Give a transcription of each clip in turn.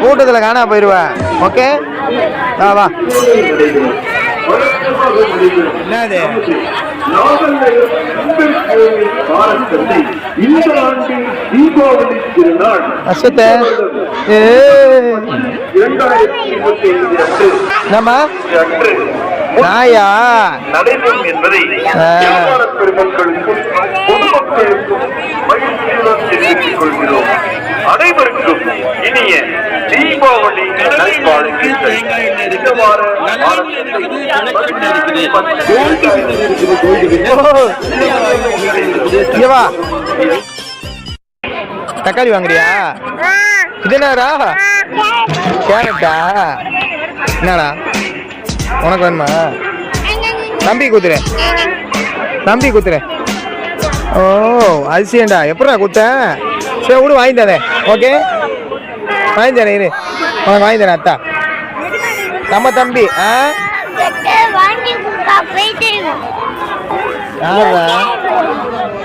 கூட்டத்துல காணா போயிருவ ஓகே வா வா. என்னது? அஸ்வத்த. நம்ம நாயா? நடைபெறும் என்பதை பெருமக்களுக்கும் பொதுமக்களுக்கும் மகிழ்ச்சியுடன் தெரிவித்துக் கொள்கிறோம். அனைவருக்கும் இனிய தீபாவளி தக்காளி வாங்குறியா? இது என்னடா? கேரட்டா? என்னடா? உனக்கு வேணுமா? தம்பி குத்துரு தம்பி குத்துரு ஓ அதிசயம்டா எப்படா குத்தேன்? சரி விடு வாங்கி தரேன். ஓகே? வாங்கி தரேன் இரு. உனக்கு வாங்கி தரேன் அத்தா. நம்ம தம்பி ஆ?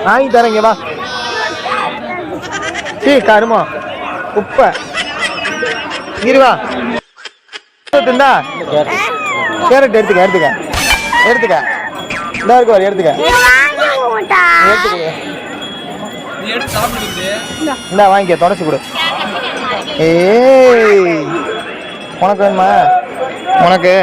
வாங்கி தரேங்க வா. சீ கருமா. குப்பை. இருவா திண்டா கேரட் எடுத்துக்க எடுத்துக்க. எடுத்துக்க. இந்த இருக்கு பாரு எடுத்துக்க. எடுத்துக்க. இந்தா வாங்கிக்க தொடச்சி கொடு. ஏய் உனக்கு வேணுமா? உனக்கு.